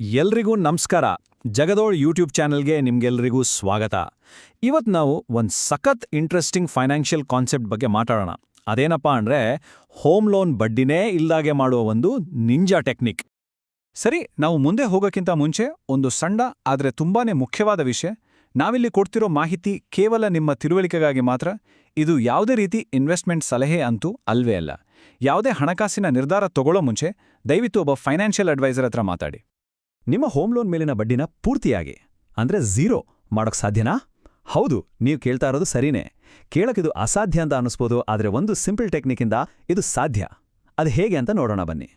ಎಲ್ರಿಗೂ ನಮಸ್ಕಾರ. ಜಗದೋಳ್ ಯೂಟ್ಯೂಬ್ ಚಾನೆಲ್ಗೆ ನಿಮ್ಗೆಲ್ರಿಗೂ ಸ್ವಾಗತ. ಇವತ್ತು ನಾವು ಒಂದು ಸಖತ್ ಇಂಟ್ರೆಸ್ಟಿಂಗ್ ಫೈನಾನ್ಷಿಯಲ್ ಕಾನ್ಸೆಪ್ಟ್ ಬಗ್ಗೆ ಮಾತಾಡೋಣ. ಅದೇನಪ್ಪ ಅಂದ್ರೆ ಹೋಮ್ ಲೋನ್ ಬಡ್ಡಿನೇ ಇಲ್ದಾಗೆ ಮಾಡುವ ಒಂದು ನಿಂಜಾ ಟೆಕ್ನಿಕ್ ಸರಿ, ನಾವು ಮುಂದೆ ಹೋಗೋಕ್ಕಿಂತ ಮುಂಚೆ ಒಂದು ಸಣ್ಣ ಆದರೆ ತುಂಬಾನೇ ಮುಖ್ಯವಾದ ವಿಷಯ. ನಾವಿಲ್ಲಿ ಕೊಡ್ತಿರೋ ಮಾಹಿತಿ ಕೇವಲ ನಿಮ್ಮ ತಿಳುವಳಿಕೆಗಾಗಿ ಮಾತ್ರ. ಇದು ಯಾವುದೇ ರೀತಿ ಇನ್ವೆಸ್ಟ್ಮೆಂಟ್ ಸಲಹೆ ಅಂತೂ ಅಲ್ವೇ ಅಲ್ಲ. ಯಾವುದೇ ಹಣಕಾಸಿನ ನಿರ್ಧಾರ ತಗೊಳ್ಳೋ ಮುಂಚೆ ದಯವಿಟ್ಟು ಒಬ್ಬ ಫೈನಾನ್ಷಿಯಲ್ ಅಡ್ವೈಸರ್ ಹತ್ರ ಮಾತಾಡಿ. ನಿಮ್ಮ ಹೋಮ್ ಲೋನ್ ಮೇಲಿನ ಬಡ್ಡಿನ ಪೂರ್ತಿಯಾಗಿ, ಅಂದ್ರೆ ಝೀರೋ ಮಾಡೋಕ್ ಸಾಧ್ಯನಾ? ಹೌದು, ನೀವು ಕೇಳ್ತಾ ಇರೋದು ಸರಿನೇ. ಕೇಳಕ್ಕಿದು ಅಸಾಧ್ಯ ಅಂತ ಅನ್ನಿಸ್ಬೋದು, ಆದರೆ ಒಂದು ಸಿಂಪಲ್ ಟೆಕ್ನಿಕ್ಕಿಂದ ಇದು ಸಾಧ್ಯ. ಅದು ಹೇಗೆ ಅಂತ ನೋಡೋಣ ಬನ್ನಿ.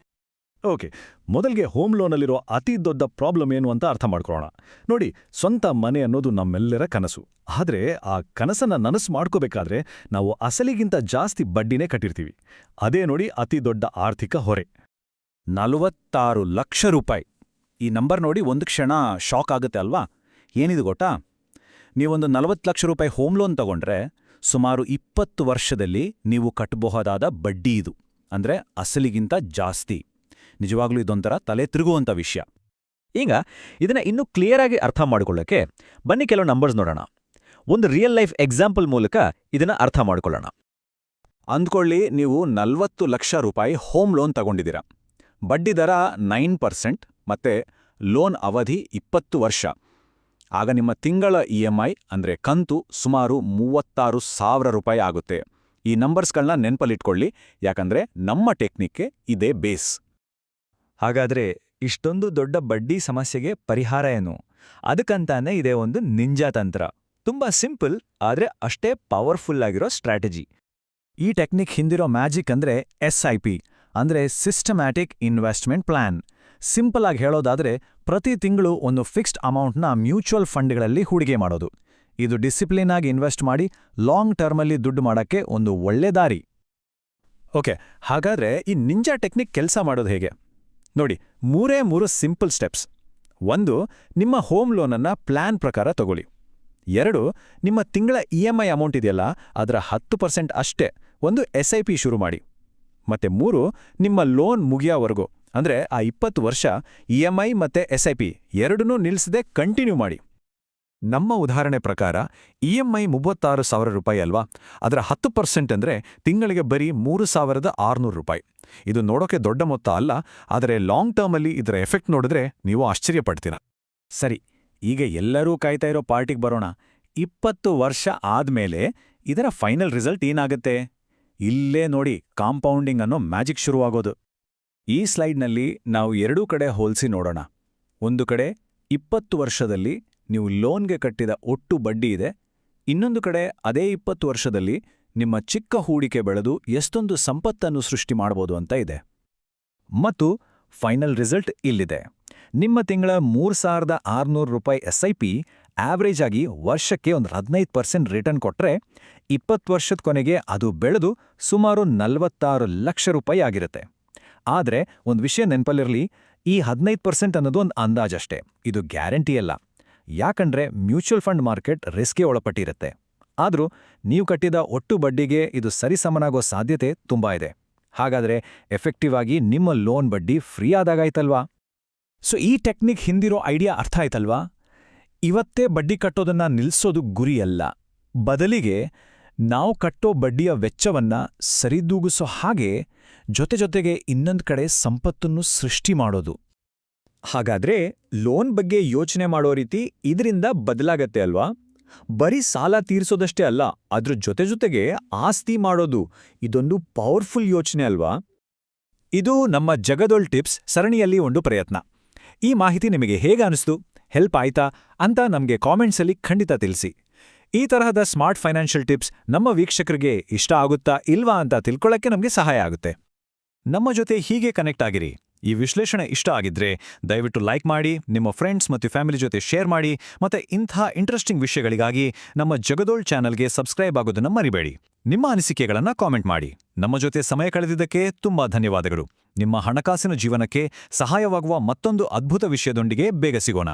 ಓಕೆ, ಮೊದಲಿಗೆ ಹೋಮ್ ಲೋನಲ್ಲಿರೋ ಅತಿ ದೊಡ್ಡ ಪ್ರಾಬ್ಲಮ್ ಏನು ಅಂತ ಅರ್ಥ ಮಾಡ್ಕೊಳ್ಳೋಣ. ನೋಡಿ, ಸ್ವಂತ ಮನೆ ಅನ್ನೋದು ನಮ್ಮೆಲ್ಲರ ಕನಸು. ಆದರೆ ಆ ಕನಸನ್ನ ನನಸು ಮಾಡ್ಕೋಬೇಕಾದ್ರೆ ನಾವು ಅಸಲಿಗಿಂತ ಜಾಸ್ತಿ ಬಡ್ಡಿನೇ ಕಟ್ಟಿರ್ತೀವಿ. ಅದೇ ನೋಡಿ ಅತಿ ದೊಡ್ಡ ಆರ್ಥಿಕ ಹೊರೆ. ನಲವತ್ತಾರು ಲಕ್ಷ ರೂಪಾಯಿ. ಈ ನಂಬರ್ ನೋಡಿ ಒಂದು ಕ್ಷಣ ಶಾಕ್ ಆಗುತ್ತೆ ಅಲ್ವಾ? ಏನಿದು ಗೊಟ್ಟಾ ನೀವೊಂದು ನಲವತ್ತು ಲಕ್ಷ ರೂಪಾಯಿ ಹೋಮ್ ಲೋನ್ ತಗೊಂಡ್ರೆ ಸುಮಾರು ಇಪ್ಪತ್ತು ವರ್ಷದಲ್ಲಿ ನೀವು ಕಟ್ಟಬಹುದಾದ ಬಡ್ಡಿ ಇದು. ಅಂದ್ರೆ ಅಸಲಿಗಿಂತ ಜಾಸ್ತಿ. ನಿಜವಾಗ್ಲೂ ಇದೊಂಥರ ತಲೆ ತಿರುಗುವಂಥ ವಿಷಯ. ಈಗ ಇದನ್ನ ಇನ್ನೂ ಕ್ಲಿಯರ್ ಆಗಿ ಅರ್ಥ ಮಾಡಿಕೊಳ್ಳಕ್ಕೆ ಬನ್ನಿ ಕೆಲವು ನಂಬರ್ಸ್ ನೋಡೋಣ. ಒಂದು ರಿಯಲ್ ಲೈಫ್ ಎಕ್ಸಾಂಪಲ್ ಮೂಲಕ ಇದನ್ನ ಅರ್ಥ ಮಾಡಿಕೊಳ್ಳೋಣ. ಅಂದ್ಕೊಳ್ಳಿ ನೀವು ನಲ್ವತ್ತು ಲಕ್ಷ ರೂಪಾಯಿ ಹೋಮ್ ಲೋನ್ ತಗೊಂಡಿದ್ದೀರಾ. ಬಡ್ಡಿ ದರ ನೈನ್ ಪರ್ಸೆಂಟ್. ಮತ್ತೆ ಲೋನ್ ಅವಧಿ ಇಪ್ಪತ್ತು ವರ್ಷ. ಆಗ ನಿಮ್ಮ ತಿಂಗಳ ಇ ಎಂ ಐ ಅಂದ್ರೆ ಕಂತು ಸುಮಾರು ಮೂವತ್ತಾರು ಸಾವಿರ ರೂಪಾಯಿ ಆಗುತ್ತೆ. ಈ ನಂಬರ್ಸ್ಗಳನ್ನ ನೆನಪಲ್ಲಿಟ್ಕೊಳ್ಳಿ, ಯಾಕಂದ್ರೆ ನಮ್ಮ ಟೆಕ್ನಿಕ್ಗೆ ಇದೇ ಬೇಸ್. ಹಾಗಾದ್ರೆ ಇಷ್ಟೊಂದು ದೊಡ್ಡ ಬಡ್ಡಿ ಸಮಸ್ಯೆಗೆ ಪರಿಹಾರ ಏನು? ಅದಕ್ಕಂತಾನೆ ಇದೆ ಒಂದು ನಿಂಜಾ ತಂತ್ರ. ತುಂಬಾ ಸಿಂಪಲ್, ಆದ್ರೆ ಅಷ್ಟೇ ಪವರ್ಫುಲ್ ಆಗಿರೋ ಸ್ಟ್ರಾಟಜಿ. ಈ ಟೆಕ್ನಿಕ್ ಹಿಂದಿರೋ ಮ್ಯಾಜಿಕ್ ಅಂದ್ರೆ ಎಸ್ ಐ ಪಿ, ಅಂದ್ರೆ ಸಿಸ್ಟಮ್ಯಾಟಿಕ್ ಇನ್ವೆಸ್ಟ್ಮೆಂಟ್ ಪ್ಲಾನ್. ಸಿಂಪಲ್ ಆಗಿ ಹೇಳೋದಾದ್ರೆ ಪ್ರತಿ ತಿಂಗಳು ಒಂದು ಫಿಕ್ಸ್ಡ್ ಅಮೌಂಟ್ನ ಮ್ಯೂಚುವಲ್ ಫಂಡ್ಗಳಲ್ಲಿ ಹೂಡಿಕೆ ಮಾಡೋದು. ಇದು ಡಿಸಿಪ್ಲಿನ್ ಆಗಿ ಇನ್ವೆಸ್ಟ್ ಮಾಡಿ ಲಾಂಗ್ ಟರ್ಮಲ್ಲಿ ದುಡ್ಡು ಮಾಡಕ್ಕೆ ಒಂದು ಒಳ್ಳೆ ದಾರಿ. ಓಕೆ, ಹಾಗಾದ್ರೆ ಈ ನಿಂಜಾ ಟೆಕ್ನಿಕ್ ಕೆಲಸ ಮಾಡೋದು ಹೇಗೆ? ನೋಡಿ, ಮೂರೇ ಮೂರು ಸಿಂಪಲ್ ಸ್ಟೆಪ್ಸ್. ಒಂದು, ನಿಮ್ಮ ಹೋಮ್ ಲೋನನ್ನು ಪ್ಲಾನ್ ಪ್ರಕಾರ ತಗೊಳ್ಳಿ. ಎರಡು, ನಿಮ್ಮ ತಿಂಗಳ ಇ ಎಂ ಐ ಅಮೌಂಟ್ ಇದೆಯಲ್ಲ, ಅದರ ಹತ್ತು ಪರ್ಸೆಂಟ್ ಅಷ್ಟೇ ಒಂದು ಎಸ್ ಐ ಪಿ ಶುರು ಮಾಡಿ. ಮತ್ತೆ ಮೂರು, ನಿಮ್ಮ ಲೋನ್ ಮುಗಿಯೋವರೆಗೂ. ಅಂದ್ರೆ ಆ ಇಪ್ಪತ್ತು ವರ್ಷ ಇ ಎಂ ಐ ಮತ್ತೆ ಎಸ್ ಐ ಪಿ ಎರಡನ್ನೂ ನಿಲ್ಲಿಸದೆ ಕಂಟಿನ್ಯೂ ಮಾಡಿ. ನಮ್ಮ ಉದಾಹರಣೆ ಪ್ರಕಾರ, ಇ ಎಂ ಐ ಮೂವತ್ತಾರು ಸಾವಿರ ರೂಪಾಯಿ ಅಲ್ವಾ? ಅದರ ಹತ್ತು ಪರ್ಸೆಂಟ್ ಅಂದ್ರೆ ತಿಂಗಳಿಗೆ ಬರೀ ಮೂರು ಸಾವಿರದ ಆರುನೂರು ರೂಪಾಯಿ. ಇದು ನೋಡೋಕೆ ದೊಡ್ಡ ಮೊತ್ತ ಅಲ್ಲ, ಆದರೆ ಲಾಂಗ್ ಟರ್ಮಲ್ಲಿ ಇದರ ಎಫೆಕ್ಟ್ ನೋಡಿದ್ರೆ ನೀವು ಆಶ್ಚರ್ಯಪಡ್ತೀರ ಸರಿ, ಈಗ ಎಲ್ಲರೂ ಕಾಯ್ತಾ ಇರೋ ಪಾರ್ಟಿಗೆ ಬರೋಣ. ಇಪ್ಪತ್ತು ವರ್ಷ ಆದಮೇಲೆ ಇದರ ಫೈನಲ್ ರಿಸಲ್ಟ್ ಏನಾಗುತ್ತೆ? ಇಲ್ಲೇ ನೋಡಿ ಕಾಂಪೌಂಡಿಂಗ್ ಅನ್ನೋ ಮ್ಯಾಜಿಕ್ ಶುರುವಾಗೋದು. ಈ ಸ್ಲೈಡ್ನಲ್ಲಿ ನಾವು ಎರಡೂ ಕಡೆ ಹೋಲಿಸಿ ನೋಡೋಣ. ಒಂದು ಕಡೆ ಇಪ್ಪತ್ತು ವರ್ಷದಲ್ಲಿ ನೀವು ಲೋನ್ಗೆ ಕಟ್ಟಿದ ಒಟ್ಟು ಬಡ್ಡಿ ಇದೆ. ಇನ್ನೊಂದು ಕಡೆ ಅದೇ ಇಪ್ಪತ್ತು ವರ್ಷದಲ್ಲಿ ನಿಮ್ಮ ಚಿಕ್ಕ ಹೂಡಿಕೆ ಬೆಳೆದು ಎಷ್ಟೊಂದು ಸಂಪತ್ತನ್ನು ಸೃಷ್ಟಿ ಮಾಡ್ಬೋದು ಅಂತ ಇದೆ. ಮತ್ತು ಫೈನಲ್ ರಿಸಲ್ಟ್ ಇಲ್ಲಿದೆ. ನಿಮ್ಮ ತಿಂಗಳ ಮೂರು ಸಾವಿರದ ಆರುನೂರು ರೂಪಾಯಿ ಎಸ್ ಐ ಪಿ ಆವ್ರೇಜ್ ಆಗಿ ವರ್ಷಕ್ಕೆ ಒಂದು ಹದಿನೈದು ಪರ್ಸೆಂಟ್ ರಿಟರ್ನ್ ಕೊಟ್ಟರೆ ಇಪ್ಪತ್ತು ವರ್ಷದ ಕೊನೆಗೆ ಅದು ಬೆಳೆದು ಸುಮಾರು ನಲವತ್ತಾರು ಲಕ್ಷ ರೂಪಾಯಿ ಆಗಿರುತ್ತೆ. ಆದ್ರೆ ಒಂದು ವಿಷಯ ನೆನಪಲ್ಲಿರಲಿ, ಈ ಹದಿನೈದು ಪರ್ಸೆಂಟ್ ಅನ್ನೋದು ಒಂದು ಅಂದಾಜಷ್ಟೇ. ಇದು ಗ್ಯಾರಂಟಿ ಅಲ್ಲ. ಯಾಕಂದ್ರೆ ಮ್ಯೂಚುವಲ್ ಫಂಡ್ ಮಾರ್ಕೆಟ್ ರಿಸ್ಕ್ಗೆ ಒಳಪಟ್ಟಿರುತ್ತೆ. ಆದರೂ ನೀವು ಕಟ್ಟಿದ ಒಟ್ಟು ಬಡ್ಡಿಗೆ ಇದು ಸರಿಸಮನಾಗೋ ಸಾಧ್ಯತೆ ತುಂಬಾ ಇದೆ. ಹಾಗಾದ್ರೆ ಎಫೆಕ್ಟಿವ್ ಆಗಿ ನಿಮ್ಮ ಲೋನ್ ಬಡ್ಡಿ ಫ್ರೀ ಆದಾಗಾಯ್ತಲ್ವಾ? ಸೊ, ಈ ಟೆಕ್ನಿಕ್ ಹಿಂದಿರೋ ಐಡಿಯಾ ಅರ್ಥ ಆಯ್ತಲ್ವಾ? ಇವತ್ತೇ ಬಡ್ಡಿ ಕಟ್ಟೋದನ್ನ ನಿಲ್ಲಿಸೋದು ಗುರಿಯಲ್ಲ. ಬದಲಿಗೆ ನಾವು ಕಟ್ಟೋ ಬಡ್ಡಿಯ ವೆಚ್ಚವನ್ನ ಸರಿದೂಗಿಸೋ ಹಾಗೆ ಜೊತೆ ಜೊತೆಗೆ ಇನ್ನೊಂದು ಕಡೆ ಸಂಪತ್ತನ್ನು ಸೃಷ್ಟಿ ಮಾಡೋದು. ಹಾಗಾದ್ರೆ ಲೋನ್ ಬಗ್ಗೆ ಯೋಚನೆ ಮಾಡೋ ರೀತಿ ಇದರಿಂದ ಬದಲಾಗತ್ತೆ ಅಲ್ವಾ? ಬರೀ ಸಾಲ ತೀರಿಸೋದಷ್ಟೇ ಅಲ್ಲ, ಅದ್ರ ಜೊತೆ ಜೊತೆಗೆ ಆಸ್ತಿ ಮಾಡೋದು ಇದೊಂದು ಪವರ್ಫುಲ್ ಯೋಚನೆ ಅಲ್ವಾ? ಇದು ನಮ್ಮ ಜಗದೊಳ್ ಟಿಪ್ಸ್ ಸರಣಿಯಲ್ಲಿ ಒಂದು ಪ್ರಯತ್ನ. ಈ ಮಾಹಿತಿ ನಿಮಗೆ ಹೇಗೆ ಅನಿಸ್ತು, ಹೆಲ್ಪ್ ಆಯ್ತಾ ಅಂತ ನಮಗೆ ಕಾಮೆಂಟ್ಸಲ್ಲಿ ಖಂಡಿತ ತಿಳಿಸಿ. ಈ ತರಹದ ಸ್ಮಾರ್ಟ್ ಫೈನಾನ್ಷಿಯಲ್ ಟಿಪ್ಸ್ ನಮ್ಮ ವೀಕ್ಷಕರಿಗೆ ಇಷ್ಟ ಆಗುತ್ತಾ ಇಲ್ವಾ ಅಂತ ತಿಳ್ಕೊಳ್ಳಕ್ಕೆ ನಮಗೆ ಸಹಾಯ ಆಗುತ್ತೆ. ನಮ್ಮ ಜೊತೆ ಹೀಗೆ ಕನೆಕ್ಟ್ ಆಗಿರಿ. ಈ ವಿಶ್ಲೇಷಣೆ ಇಷ್ಟ ಆಗಿದ್ರೆ ದಯವಿಟ್ಟು ಲೈಕ್ ಮಾಡಿ, ನಿಮ್ಮ ಫ್ರೆಂಡ್ಸ್ ಮತ್ತು ಫ್ಯಾಮಿಲಿ ಜೊತೆ ಶೇರ್ ಮಾಡಿ, ಮತ್ತೆ ಇಂಥ ಇಂಟ್ರೆಸ್ಟಿಂಗ್ ವಿಷಯಗಳಿಗಾಗಿ ನಮ್ಮ ಜಗದೋಳ್ ಚಾನಲ್ಗೆ ಸಬ್ಸ್ಕ್ರೈಬ್ ಆಗೋದನ್ನ ಮರಿಬೇಡಿ. ನಿಮ್ಮ ಅನಿಸಿಕೆಗಳನ್ನು ಕಾಮೆಂಟ್ ಮಾಡಿ. ನಮ್ಮ ಜೊತೆ ಸಮಯ ಕಳೆದಿದ್ದಕ್ಕೆ ತುಂಬಾ ಧನ್ಯವಾದಗಳು. ನಿಮ್ಮ ಹಣಕಾಸಿನ ಜೀವನಕ್ಕೆ ಸಹಾಯವಾಗುವ ಮತ್ತೊಂದು ಅದ್ಭುತ ವಿಷಯದೊಂದಿಗೆ ಬೇಗ ಸಿಗೋಣ.